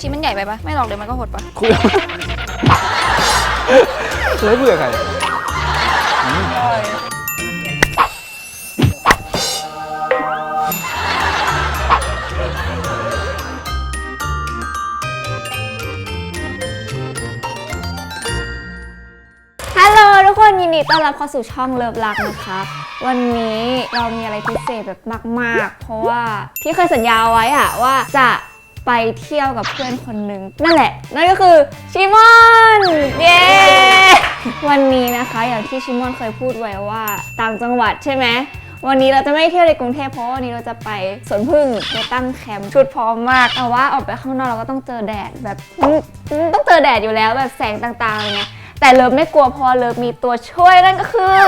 ชิ้นมันใหญ่ไปปะไม่หรอกเดี๋ยวมันก็หดปะคุยเลยเบื่อใครฮัลโหลทุกคนยินดีต้อนรับเข้าสู่ช่องเลิฟลักนะคะวันนี้เรามีอะไรพิเศษแบบมาก ๆ เพราะว่าที่เคยสัญญาไว้อะว่าจะ ไปเที่ยวกับเพื่อนคนหนึ่งนั่นแหละ นั่นก็คือชิมอนเย้วันนี้นะคะอย่างที่ชิมอนเคยพูดไว้ว่าต่างจังหวัดใช่ไหมวันนี้เราจะไม่เที่ยวในกรุงเทพเพราะวันนี้เราจะไปสวนพึ่งไปตั้งแคมป์ชุดพร้อมมากแต่ว่าออกไปข้างนอกเราก็ต้องเจอแดดแบบต้องเจอแดดอยู่แล้วแบบแสงต่างๆไรเงี้ย แต่เลิฟไม่กลัวเพราะว่าเลิฟมีตัวช่วยนั่นก็คือ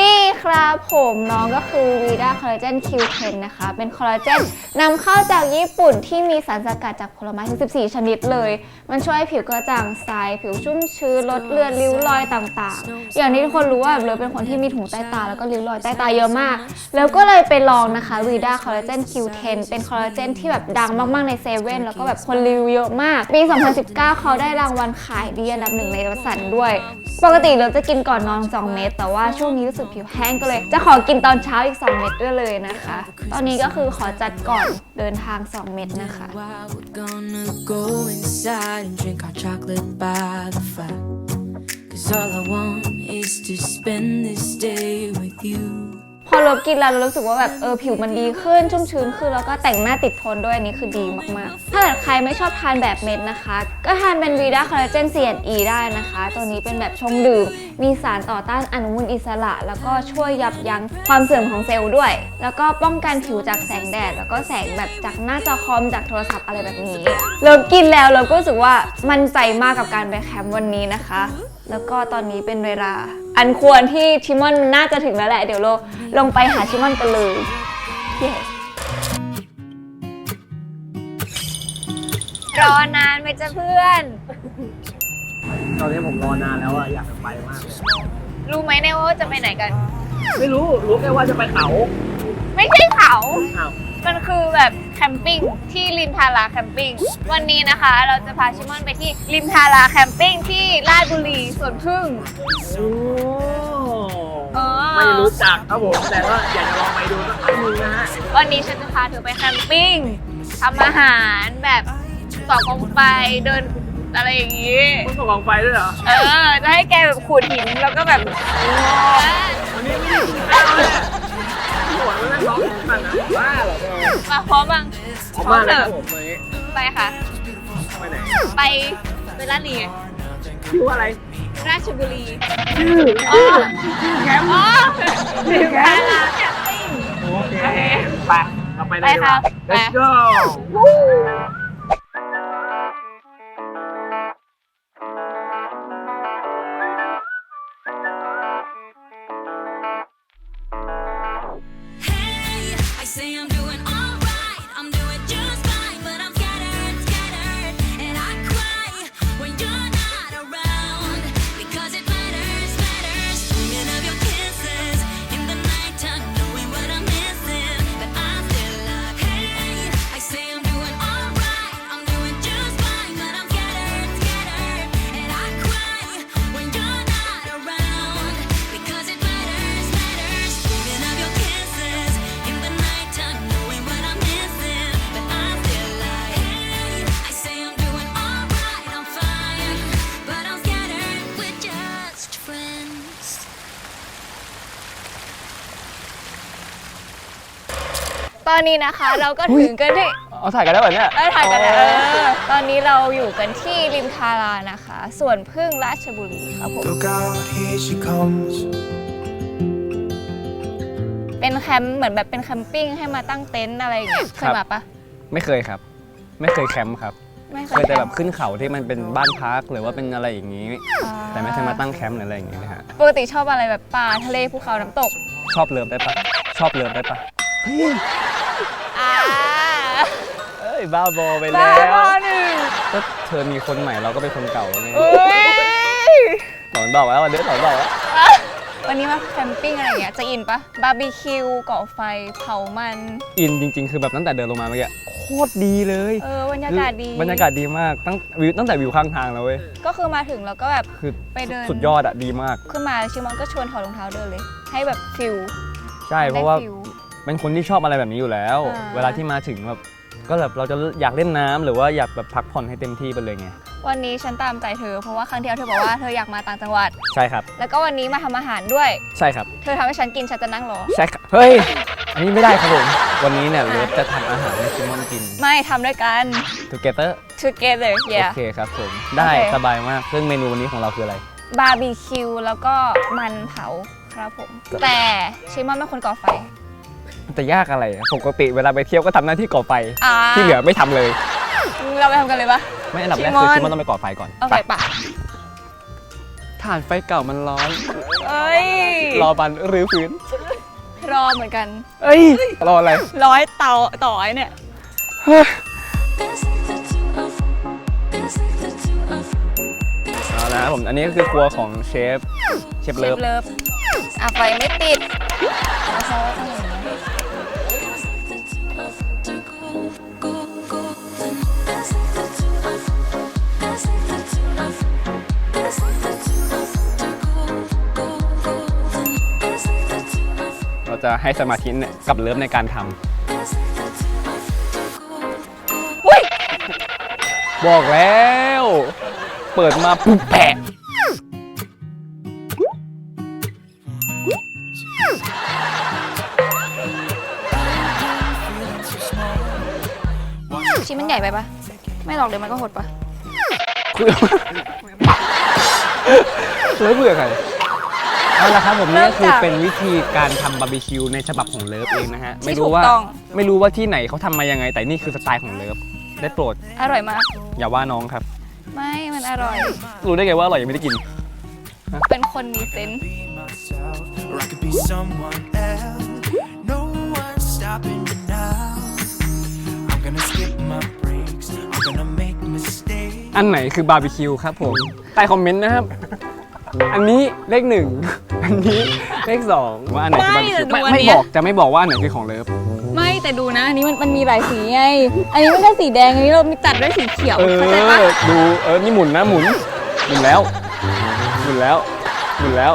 นี่ครับผมน้องก็คือ Vida Collagen Q10 นนะคะ เป็นคอลลาเจนนำเข้าจากญี่ปุ่นที่มีสารสกัดจากผลไม้ถึง14 ชนิดเลย มันช่วยให้ผิวกระจ่างใสผิวชุ่มชื้นลดเลือนริ้วรอยต่างๆ อย่างที่ทุกคนรู้ว่าเลิฟเป็นคนที่มีถุงใต้ตาแล้วก็ริ้วรอยใต้ตาเยอะมาก แล้วก็เลยไปลองนะคะ Vida Collagen Q10 เนเป็นคอลลาเจนที่แบบดังมากๆในเซเว่นแล้วก็แบบคนรีวิวเยอะมากปี 2019 เขาได้รางวัลขายดีอันดับหนึ่งในวัสันด้วยปกติเราจะกินก่อนนอน 2 เม็ดแต่ว่าช่วงนี้รู้สึกผิวแห้งก็เลย จะขอกินตอนเช้าอีก 2 เม็ดด้วยเลยนะคะ ตอนนี้ก็คือขอจัดก่อนเดินทาง 2 เม็ดนะคะ Why we're gonna go inside and drink our chocolate by the fire. Cause all I want is to spend this day with you. พอเรากินแล้วเรารู้สึกว่าแบบเออผิวมันดีขึ้นชุ่มชื้นขึ้นแล้วก็แต่งหน้าติดทนด้วยอันนี้คือดีมากๆ ถ้าเกิดใครไม่ชอบทานแบบเม็ดนะคะ ก็ทานเป็น Vida Collagen C&E ได้นะคะ ตัวนี้เป็นแบบชงดื่ม มีสารต่อต้านอนุมูลอิสระ แล้วก็ช่วยยับยั้งความเสื่อมของเซลล์ด้วย แล้วก็ป้องกันผิวจากแสงแดด แล้วก็แสงแบบจากหน้าจอคอมจากโทรศัพท์อะไรแบบนี้เรากินแล้วเราก็รู้สึกว่ามั่นใจมากกับการไปแคมป์วันนี้นะคะ แล้วก็ตอนนี้เป็นเวลา อันควรที่ชิมอนน่าจะถึงแล้วแหละ เดี๋ยวเราลงไปหาชิมอนกันเลยเย้รอนานไหมจ๊ะเพื่อน ตอนนี้ผมรอนานแล้วอะอยากจะไปมากเลยรู้ไหมเนี่ยว่าจะไปไหนกัน ไม่รู้ รู้แค่ว่าจะไปเขา ไม่ใช่เขาอ้าว มันคือแบบแคมปิ้งที่ริมทาราแคมปิ้งวันนี้นะคะ เราจะพาชิมอนไปที่ริมทาราแคมปิ้งที่ราชบุรีสวนพึ่งโอ้เออไม่รู้จักครับผมแต่ก็อยากจะลองไปดูสักครั้งหนึงนะฮะวันนี้ฉันจะพาเธอไปแคมปิ้งทำอาหารแบบต่อกองไฟเดินอะไรอย่างนี้ ต้องส่งกองไฟด้วยเหรอเออ จะให้แกแบบขูดหินแล้วก็แบบ วันนี้ไม่ได้กินข้าวเลยพี่ หวนมานั่งร้องเพลงกันนะบ้าเหรอเธอมาพร้อมบังขอบมากนะครับผมวันนี้ไปค่ะ ไปไหนไปไปร้านนี้ชื่อว่าอะไรราชบุรีชื่ออ๋อชื่อแคมป์อ๋อริมทาราแคมปิ้งโอเคไปเราไปได้ดีกว่าไปค่ะ let's go ตอนนี้นะคะเราก็ถึงกันที่เอาถ่ายกันได้แบบเนี้ยเออถ่ายกันแล้วเออตอนนี้เราอยู่กันที่ริมทารานะคะสวนพึ่งราชบุรีครับผม Look out, here she comes. เป็นแคมป์เหมือนแบบเป็นแคมปิ้งให้มาตั้งเต็นท์อะไรอย่างเงี้ยเคยมาปะไม่เคยครับ ไม่เคยแคมป์ครับ ไม่เคเคยยแต่แบบขึ้นเขาที่มันเป็นบ้านพักหรือว่าเป็นอะไรอย่างนี้อ่าแต่ไม่เคยมาตั้งแคมป์หรืออะไรอย่างนี้นะฮะ ปกติชอบอะไรแบบป่าทะเลภูเขาน้ำตก ชอบเลิฟได้ปะชอบเลิฟได้ปะ อ่าเอ้ยบ้าบอไปบ้าแล้วบอหนึ่งก็เธอมีคนใหม่เราก็เป็นคนเก่าไงเอ้ยสอนบอกแล้ววันเดี๋ยวสอนบอกแล้ววันนี้มาแคมปิ้งอะไรอย่างเงี้ยจะอินปะบาร์บีคิวก่อไฟเผามัน อินจริง ๆ คือแบบตั้งแต่เดินลงมาเมื่อกี้โคตรดีเลยเออบรรยากาศดีบรรยากาศดีมากตั้งวิวตั้งแต่วิวข้างทางแล้วเว้ยก็คือมาถึงแล้วก็แบบ คือไปเดิน สุดยอดอะดีมาก ขึ้นมาชิมอนก็ชวนถอดรองเท้าเดินเลย ให้แบบฟิล ใช่เพราะว่าได้ฟิล เป็นคนที่ชอบอะไรแบบนี้อยู่แล้ว อ่า เวลาที่มาถึงแบบก็แบบเราจะอยากเล่นน้ำหรือว่าอยากแบบพักผ่อนให้เต็มที่ไปเลยไงวันนี้ฉันตามใจเธอเพราะว่าครั้งที่แล้วเธอบอกว่าเธออยากมาต่างจังหวัด ใช่ครับ แล้วก็วันนี้มาทำอาหารด้วย ใช่ครับ เธอทำให้ฉันกินฉันจะนั่งรอ ใช่ครับ เฮ้ย อันนี้ไม่ได้ครับผม วันนี้เนี่ยเลิฟจะทำอาหารให้ซิมอนกิน ไม่ทำด้วยกัน together together โอ yeah เคครับผม ได้โอเค สบายมากซึ่งเมนูวันนี้ของเราคืออะไร บาร์บีคิวแล้วก็มันเผาครับผม แต่ชิมอนเป็นคนก่อไฟ มันจะยากอะไรอะปกติเวลาไปเที่ยวก็ทำหน้าที่ก่อไฟ อ่าที่เหลือไม่ทำเลย เราไปทำกันเลยปะ ไม่อันดับแรกชิมอนคือซิมอนต้องไปก่อไฟก่อนโอเคปะถ่านไฟเก่ามันร้อน เอ้ย รอบันรื้อฟื้นรอเหมือนกัน เอ้ย รออะไร ร้อยเตาต่อยเนี่ย Best the two of, best the two of. เอาละครับผม อันนี้ก็คือครัวของเชฟ เชฟเชเลิฟฟเลิฟอะไฟไม่ติดแล้วเขาก็ต้องอย่างนี้ The จะให้สมาธิเนี่ยกับเลิฟในการทำ best the two of, they're gold, gold. อุ้ยบอกแล้ว เปิดมาปุ๊บแปะชิ้นมันใหญ่ไปปะไม่หรอกเดี๋ยวมันก็หดปะคุยเลิฟเบื่อใคร เอาละครับผมนี่ก็คือเป็นวิธีการทำบาร์บีคิวในฉบับของเลิฟเองนะฮะไม่รู้ว่าไม่รู้ว่าที่ไหนเขาทำมายังไง แต่นี่คือสไตล์ของเลิฟได้โปรด อร่อยมาก อย่าว่าน้องครับ ไม่ มันอร่อย รู้ได้ไงว่าอร่อยยังไม่ได้กิน เป็นคนมีเซนส์ myself, or I could be someone else. No one's stopping me now. I'm gonna skip my breaks. I'm gonna make mistakes. อันไหนคือบาร์บีคิวครับผมใต้คอมเมนต์นะครับ อันนี้เลขหนึ่ง อันนี้เลขสองว่าอันไหนคือบาร์บีคิวไม่แต่ดูไม่อันไม่เนี้ยบอกจะไม่บอกว่าอันไหนคือของเลิฟ ไม่แต่ดูนะอันนี้มันมันมีหลายสีไง อันนี้มันแค่สีแดงอันนี้เรามีตัดด้วยสีเขียวเอเข้าใจปะอ ดู เออ นี่หมุนนะหมุน หมุนแล้ว หมุนแล้ว หมุนแล้ว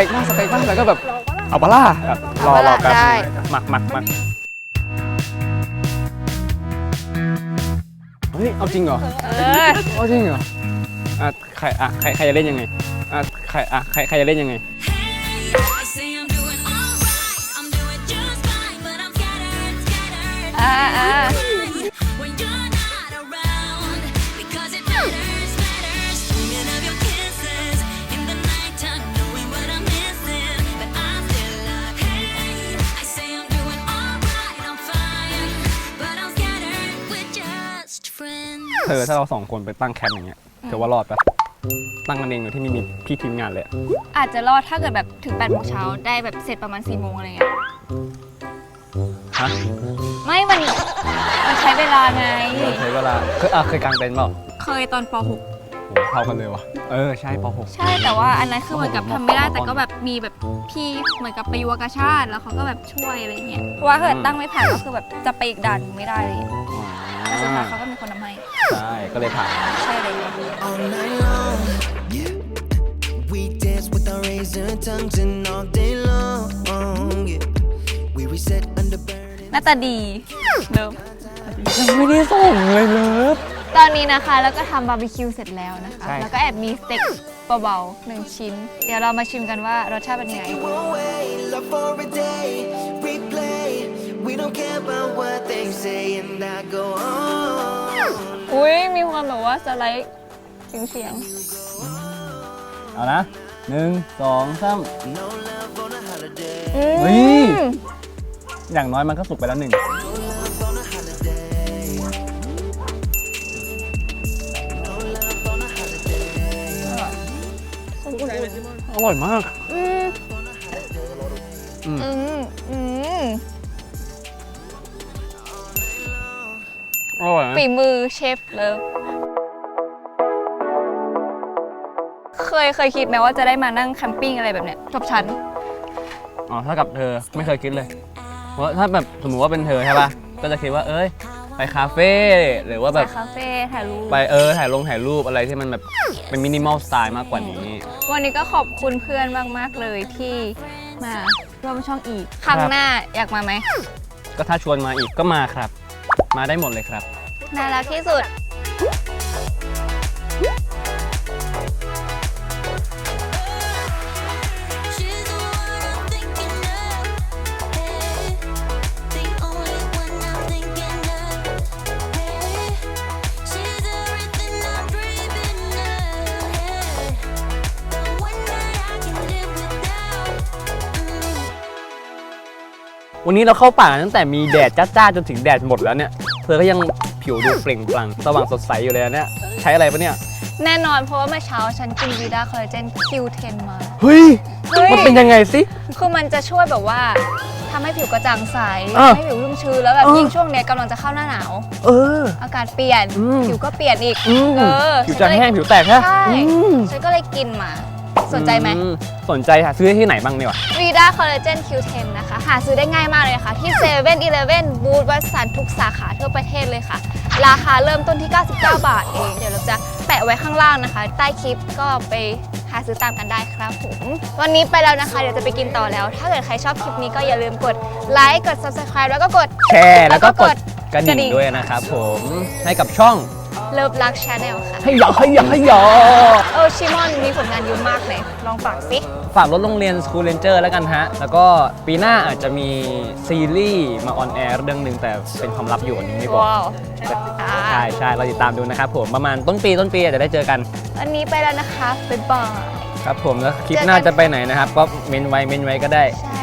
ต็กมากสเต็กมากแล้วก็แบบเอาปลาล่าแบบรอรอแป๊บได้ หมักหมักหมักเฮ้ยเอาจริงเหรอเออเอาจริงเหรออะใครอะใครใครจะเล่นยังไงอะใครอะใครใครจะเล่นยังไง Hey, I say I'm doing alright. I'm doing just fine, but I'm scattered, scattered. อ่าอ่า When เธอถ้าเราสองคนไปตั้งแคมป์อย่างเงี้ยเธอว่ารอดปะตั้งกันเองโดยที่ไม่มีพี่ทีมงานเลยอะอาจจะรอดถ้าเกิดแบบถึง8โมงเช้าได้แบบเสร็จประมาณ4โมงอะไรเงี้ยฮะไม่มันมันใช้เวลาไง เราใช้เวลาเคยอะเคยกางเต็นท์เปล่าเคยตอนป โหเท่ากันเลยวะเออใช่ป .6 ใช่แต่ว่าอันนั้นคือเหมือนกับทำไม่ได้แต่ก็แบบมีแบบพี่เหมือนกับไปยุวกาชาติแล้วเขาก็แบบช่วยอะไรเงี้ยเพราะว่าถ้าเกิดตั้งไม่ผ่านก็คือแบบจะไปอีกด่านหนึ่งไม่ได้เลยอ๋อแต่สุดท้ายเขาก็มีคนทำให้ใช่ ก็เลยผ่าน ใช่เลย all night long. Yeah. We dance with our razor tongues and all day long. Yeah. We reset under burning. หน้าตาดีเดิมยังไม่ได้ส่งเลยเลิฟ ตอนนี้นะคะแล้วก็ทำบาร์บีคิวเสร็จแล้วนะคะ ใช่ แล้วก็แอบมีสเต็กเบาๆหนึ่งชิ้น เดี๋ยวเรามาชิมกันว่ารสชาติเป็นยังไง away, love for a day, replay. We don't care about what they say, and I go on. อุ้ยมีความแบบว่าสไลด์เสียงเสียงเอานะหนึ่งสองสาม No love on a holiday. อืมเฮ้ยอย่างน้อยมันก็สุกไปแล้วหนึ่งอร่อยมาก อืมอืมอืม อืมอร่อยนะฝีมือเชฟเลิฟเคยเคยคิดไหมว่าจะได้มานั่งแคมปิ้งอะไรแบบเนี้ยกับฉันอ๋อถ้ากับเธอไม่เคยคิดเลย เพราะถ้าแบบสมมติว่าเป็นเธอใช่ป่ะก็จะคิดว่าเอ้ย ไปคาเฟ่หรือว่าไปแบบคาเฟ่ถ่ายรูปไปเออถ่ายลงถ่ายรูปอะไรที่มันแบบเป็นมินิมอลสไตล์มากกว่านี้ วันนี้ก็ขอบคุณเพื่อนมากๆเลยที่มาร่วมช่องอีกครั้งครับหน้าอยากมาไหมก็ถ้าชวนมาอีกก็มาครับ มาได้หมดเลยครับ น่ารักที่สุด วันนี้เราเข้าป่าตั้งแต่มีแดดจ้าๆจนถึงแดดหมดแล้วเนี่ย เธอก็ยังผิวดูเปล่งปลั่งสว่างสดใสอยู่เลยนะเนี่ย ใช้อะไรปะเนี่ย แน่นอนเพราะว่าเมื่อเช้าฉันกินวีดาคอลลาเจน Q10 มา เฮ้ย เฮ้ย มันเป็นยังไงสิ คือมันจะช่วยแบบว่าทำให้ผิวกระจ่างใสอะทำให้ผิวชุ่มชื้นแล้วแบบเออ ยิ่งช่วงเนี้ยกำลังจะเข้าหน้าหนาว เออ อากาศเปลี่ยน อืม ผิวก็เปลี่ยนอีก อืมเออผิวจะแห้งผิวแตกฮะใช่ อืม ฉันก็เลยกินมา สนใจไหม อืสนใจค่ะซื้อที่ไหนบ้างเนี่ยวะ วีดาคอลลาเจน Q10 นะคะ หาซื้อได้ง่ายมากเลยนะคะ ที่7 e เ e ่ e อบูธวัสสันทุกสาขาทั่วประเทศเลยค่ะ ราคาเริ่มต้นที่ 99 บาทเอง เดี๋ยวเราจะแปะไว้ข้างล่างนะคะ ใต้คลิปก็ไปหาซื้อตามกันได้ครับผม วันนี้ไปแล้วนะคะ เดี๋ยวจะไปกินต่อแล้ว ถ้าเกิดใครชอบคลิปนี้ก็อย่าลืมกดไลค์กด subscribe แล้วก็กด แชร์แล้วก็กดกระกระดิ่ดิ่งงด้วยนะครับผมให้กับช่อง เลิฟลักชาแนลค่ะให้หยอให้หยอให้หยอเออชิมอนมีผลงานเยอะมากเลยลองฝากสิฝากรถโรงเรียน School Ranger แล้วกันฮะ แล้วก็ปีหน้าอาจจะมีซีรีส์มาออนแอร์เรื่องหนึ่งแต่เป็นความลับอยู่อันนี้ไม่บอกว้าวใช่ใช่เราติดตามดูนะครับผมประมาณต้นปีต้นปีอาจจะได้เจอกันวันนี้ไปแล้วนะคะบ๊ายบายครับผมแล้วคลิปเจอกันหน้าจะไปไหนนะครับก็เมนไว้เมนไว้ก็ได้ใช่